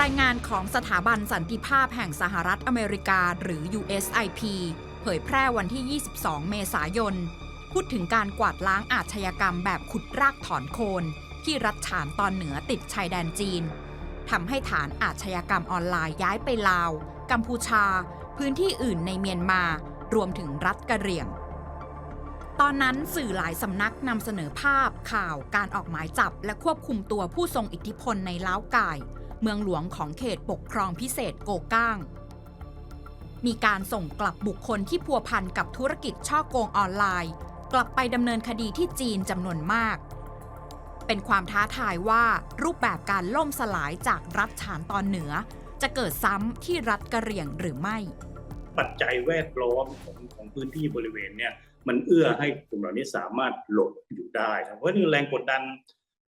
รายงานของสถาบันสันติภาพแห่งสหรัฐอเมริกาหรือ USIP เผยแพร่วันที่ 22 เมษายน พูดถึงการกวาดล้างอาชญากรรมแบบขุดรากถอนโคน ที่รัฐฉานตอนเหนือติดชายแดนจีนทำให้ฐานอาชญากรรมออนไลน์ย้ายไปลาว กัมพูชา พื้นที่อื่นในเมียนมา รวมถึงรัฐกะเหรี่ยง ตอนนั้นสื่อหลายสำนักนำเสนอภาพข่าวการออกหมายจับและควบคุมตัวผู้ทรงอิทธิพลในล้าวก่าย เมืองหลวงของเขตปกครองพิเศษโกก้าง มีการส่งกลับบุคคลที่พัวพันกับธุรกิจช่อโกงออนไลน์ กลับไปดำเนินคดีที่จีนจำนวนมาก เป็นความท้าทายว่ารูปแบบการล่มสลายจากรัฐฉานตอนเหนือ จะเกิดซ้ำที่รัฐกะเหรี่ยงหรือไม่ ปัจจัยแวดล้อมของของพื้นที่บริเวณเนี่ยมันเอื้อให้กลุ่มเหล่านี้สามารถหลบอยู่ได้ เพราะนี่แรงกดดัน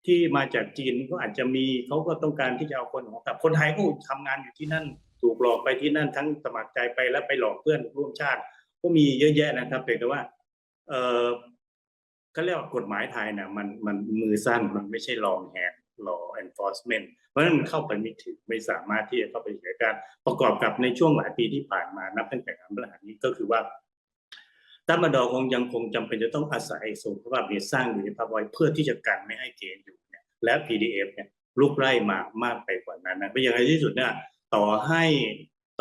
ที่มาจากจีนก็อาจจะมีเขาก็ต้องการที่จะเอาคนของกลับคนไทยก็ทำงานอยู่ที่นั่นถูกหลอกไปที่นั่นทั้งสมัครใจไปและไปหลอกเพื่อนร่วมชาติ ก็มีเยอะแยะนะครับเพียงแต่ว่า เออเขาเรียกว่ากฎหมายไทยนะมันมันมือสั้นมันไม่ใช่ long hand law enforcement เพราะฉะนั้นมันเข้าไปไม่ถึงไม่สามารถที่จะเข้าไปเหตุการประกอบกับในช่วงหลายปีที่ผ่านมานับตั้งแต่การบริหารนี้ก็คือว่า ตัมบดอคงยังคงจำเป็นจะต้องอาศัยสงครามเนี่ยสร้างอยู่ในภาพไว้เพื่อที่จะกันไม่ให้เกณฑ์อยู่เนี่ยและ PDF เนี่ยลุกไล่มามากไปกว่านั้นนะเพราะอย่างไรที่สุดเนี่ยต่อให้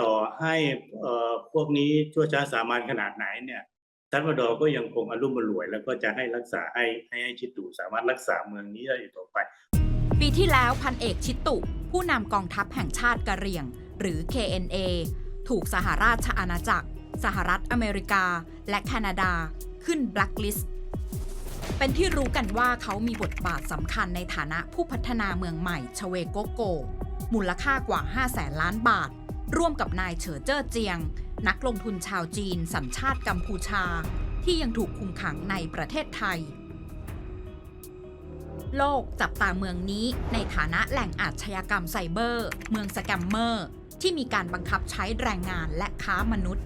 ต่อให้เอ่อพวกนี้ชั่วช้าสามัญขนาดไหนเนี่ยทัพมดอก็ยังคงอารมณ์รวย แล้วก็จะให้รักษาให้ให้ให้ชิตูสามารถรักษาเมืองนี้ได้อยู่ต่อไป ปีที่แล้วพันเอกชิตุ ผู้นำกองทัพแห่งชาติกะเหรี่ยง หรือ KNA ถูกสหราชอาณาจักร สหรัฐอเมริกา และแคนาดา ขึ้นแบล็คลิสต์เป็นที่รู้กันว่าเขามีบทบาทสำคัญในฐานะผู้พัฒนาเมืองใหม่ชเวโกโก มูลค่ากว่า 5 แสนล้านบาท ร่วมกับนายเฉอเจ้อเจียง นักลงทุนชาวจีนสัญชาติกัมพูชา ที่ยังถูกคุมขังในประเทศไทย โลกจับตาเมืองนี้ในฐานะแหล่งอาชญากรรมไซเบอร์ เมืองสแกมเมอร์ ที่มีการบังคับใช้แรงงานและค้ามนุษย์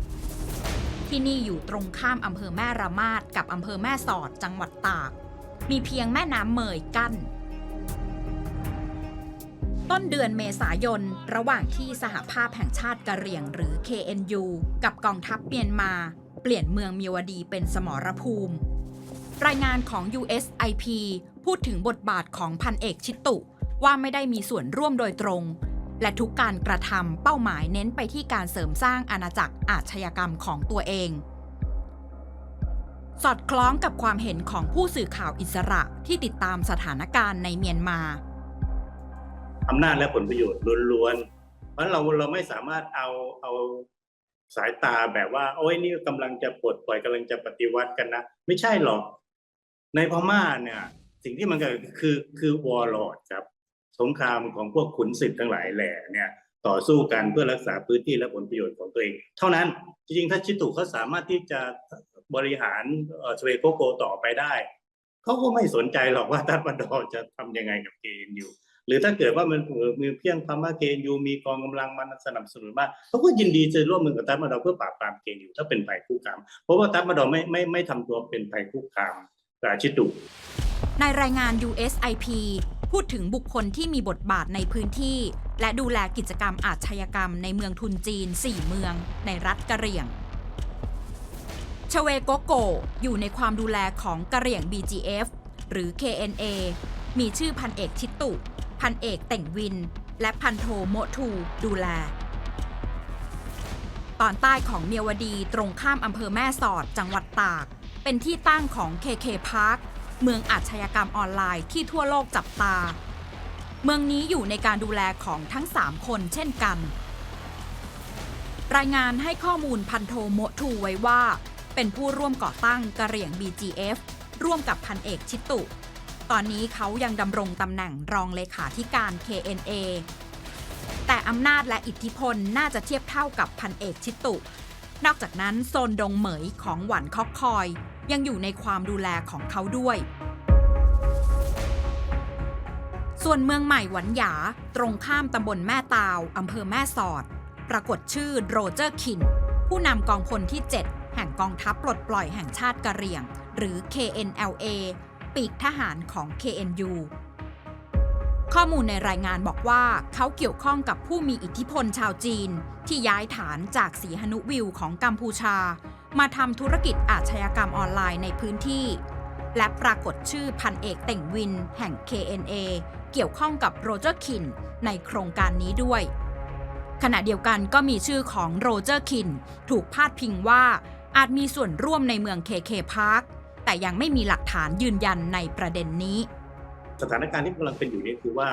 ที่นี่อยู่ตรงข้ามอำเภอแม่ระมาดกับอำเภอแม่สอดจังหวัดตาก มีเพียงแม่น้ำเมยกั้น ต้นเดือนเมษายน ระหว่างที่สหภาพแห่งชาติกะเหรี่ยงหรือ KNU กับกองทัพเมียนมา เปลี่ยนเมืองมีวดีเป็นสมรภูมิ รายงานของ USIP พูดถึงบทบาทของพันเอกชิตตุว่าไม่ได้มีส่วนร่วมโดยตรง และทุกการกระทำเป้าหมายเน้นไปที่การเสริมสร้างอาณาจักรอาชญากรรมของตัวเอง สอดคล้องกับความเห็นของผู้สื่อข่าวอิสระที่ติดตามสถานการณ์ในเมียนมาอำนาจและผลประโยชน์ล้วนๆ เพราะเราเราไม่สามารถเอาเอาสายตาแบบว่า โอ้ยนี่กำลังจะปลดปล่อยกำลังจะปฏิวัติกันนะ ไม่ใช่หรอก ในพม่าเนี่ย สิ่งที่มันเกิดคือคือวอร์ลอดครับ สงครามของพวกขุนศึกทั้งหลายแหล่เนี่ยต่อสู้กันเพื่อรักษาพื้นที่และผลประโยชน์ของตัวเอง เท่านั้นจริงๆ ถ้าชิตุเขาสามารถที่จะบริหารเอ่อสเวโกโกต่อไปได้เขาก็ไม่สนใจหรอกว่าทัพดอจะทำยังไงกับเกณฑ์อยู่ หรือถ้าเกิดว่ามันเอ่อมีเพียงพม่าเกณฑ์ยูมีกองกำลังมันสนับสนุนมากเขาก็ยินดีจะร่วมมือกับทัพมาดอเพื่อปราบปรามเกณฑ์อยู่ถ้าเป็นภัยคุกคาม เพราะว่าทัพมาดอไม่ไม่ไม่ทำตัวเป็นภัยคุกคามกับชิตุในรายงาน USIP พูดถึงบุคคลที่มีบทบาทในพื้นที่ และดูแลกิจกรรมอาชญากรรมในเมืองทุนจีน 4 เมืองในรัฐกะเหรี่ยง ชเวโกโก อยู่ในความดูแลของกะเหรี่ยง BGF หรือ KNA มีชื่อพันเอกชิตุพันเอกเต่งวิน และพันโทโมทูดูแล ตอนใต้ของเมียวดีตรงข้ามอำเภอแม่สอดจังหวัดตาก เป็นที่ตั้งของ KK Park เมืองอาชญากรรมออนไลน์ที่ทั่วโลกจับตา เมืองนี้อยู่ในการดูแลของทั้ง 3 คนเช่นกัน รายงานให้ข้อมูลพันโทโมทูไว้ว่า เป็นผู้ร่วมก่อตั้งกระเหรี่ยง BGF ร่วมกับพันเอกชิตุ ตอนนี้เขายังดำรงตำแหน่งรองเลขาธิการ KNA แต่อำนาจและอิทธิพลน่าจะเทียบเท่ากับพันเอกชิตุ นอกจากนั้นโซนดงเหมยของหวันคอกคอย ยังอยู่ในความดูแลของเขาด้วย ส่วนเมืองใหม่หวันหยา ตรงข้ามตำบลแม่ตาวอำเภอแม่สอด ปรากฏชื่อโรเจอร์คิน ผู้นำกองพลที่ 7 แห่งกองทัพปลดปล่อยแห่งชาติกะเหรี่ยง หรือ KNLA ปีกทหารของ KNU ข้อมูลในรายงานบอกว่าเขาเกี่ยวข้องกับผู้มีอิทธิพลชาวจีน ที่ย้ายฐานจากสีหนุวิวของกัมพูชา มาทำธุรกิจอาชญากรรมออนไลน์ในพื้นที่ และปรากฏชื่อพันเอกเต่งวิน แห่ง KNA เกี่ยวข้องกับโรเจอร์คินในโครงการนี้ด้วย ขณะเดียวกันก็มีชื่อของโรเจอร์คินถูกพาดพิงว่าอาจมีส่วนร่วมในเมืองเคเคพาร์คแต่ยังไม่มีหลักฐานยืนยันในประเด็นนี้ สถานการณ์ที่กำลังเป็นอยู่นี่คือว่า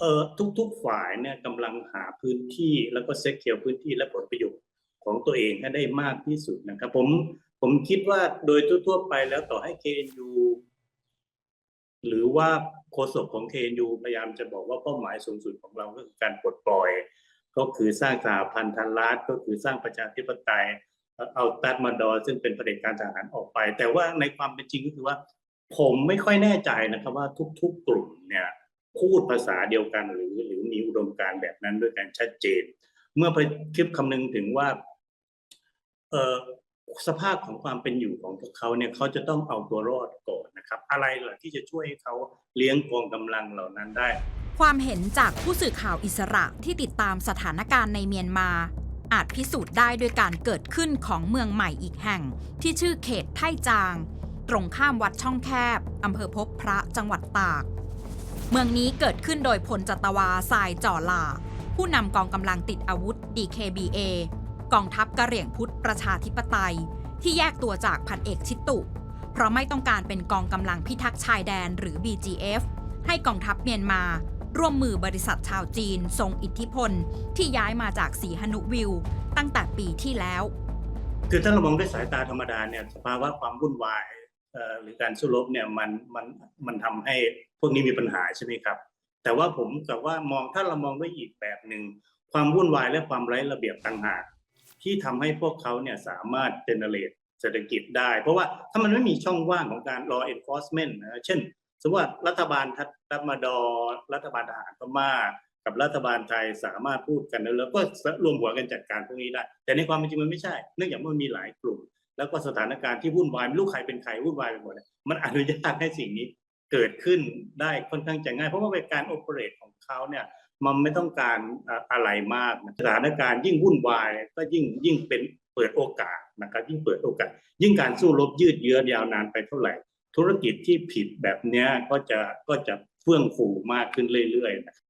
เออทุกๆฝ่ายเนี่ยกำลังหาพื้นที่แล้วก็เซ็กเคียวพื้นที่และผลประโยชน์ ตัวเองให้ได้มากที่สุดนะครับ ผมผมคิดว่าโดยทั่วๆไปแล้วต่อให้ KNU หรือว่าโฆษกของ KNU พยายามจะบอกว่าเป้าหมายสูงสุดของเราก็คือการปลดปล่อย ก็คือสร้างสหพันธรัฐก็คือสร้างประชาธิปไตยเอาตัดมาดอร์ซึ่งเป็นประเด็จการทหารออกไป แต่ว่าในความเป็นจริงก็คือว่า ผมไม่ค่อยแน่ใจนะครับว่าทุก ๆ กลุ่มเนี่ยพูดภาษาเดียวกันหรือหรือมีอุดมการณ์แบบนั้นด้วยกันชัดเจน เมื่อไปคิดคำนึงถึงว่า สภาพของความเป็นอยู่ของพวกเขาเนี่ยเขาจะต้องเอาตัวรอดก่อนนะครับ อะไรล่ะที่จะช่วยให้เขาเลี้ยงกองกำลังเหล่านั้นได้ ความเห็นจากผู้สื่อข่าวอิสระที่ติดตามสถานการณ์ในเมียนมา อาจพิสูจน์ได้ด้วยการเกิดขึ้นของเมืองใหม่อีกแห่ง ที่ชื่อเขตไทจาง ตรงข้ามวัดช่องแคบอำเภอพบพระจังหวัดตาก เมืองนี้เกิดขึ้นโดยพลจัตวาสายจ่อหลา ผู้นำกองกำลังติดอาวุธ DKBA กองทัพกะเหรี่ยงพุทธประชาธิปไตย ที่แยกตัวจากพันเอกชิตตุ เพราะไม่ต้องการเป็นกองกำลังพิทักษ์ชายแดนหรือ BGF ให้กองทัพเมียนมา ร่วมมือบริษัทชาวจีน ทรงอิทธิพล ที่ย้ายมาจากสีหนุวิว ตั้งแต่ปีที่แล้ว คือถ้าเรามองด้วยสายตาธรรมดาเนี่ยสภาวะความวุ่นวายหรือการสู้รบเนี่ยมันมันมันทำให้พวกนี้มีปัญหาใช่ไหมครับ แต่ว่าผมกับว่ามองถ้าเรามองด้วยอีกแบบหนึ่งความวุ่นวายและความไร้ระเบียบต่างหาก ที่ทำให้พวกเขาเนี่ยสามารถเจเนเรตเศรษฐกิจได้ เพราะว่าถ้ามันไม่มีช่องว่างของการ law enforcement นะเช่น สมมติว่ารัฐบาลทัตมาดอร์รัฐบาลทหารพม่ากับรัฐบาลไทยสามารถพูดกันแล้วก็รวมหัวกันจัดการพวกนี้ได้ แต่ในความเป็นจริงมันไม่ใช่ เนื่องจากมันมีหลายกลุ่ม แล้วก็สถานการณ์ที่วุ่นวายไม่รู้ใครเป็นใครวุ่นวายไปหมดมันอนุญาตให้สิ่งนี้เกิดขึ้นได้ค่อนข้างจะง่าย เพราะว่าเป็นการโอเปเรตของเขาเนี่ย มันไม่ต้องการอะไรมากสถานการณ์ยิ่งวุ่นวายก็ยิ่งยิ่งเป็นเปิดโอกาสนะครับยิ่งเปิดโอกาส ยิ่งการสู้รบยืดเยื้อยาวนานไปเท่าไหร่ ธุรกิจที่ผิดแบบนี้ก็จะก็จะเฟื่องฟูมากขึ้นเรื่อยๆนะครับ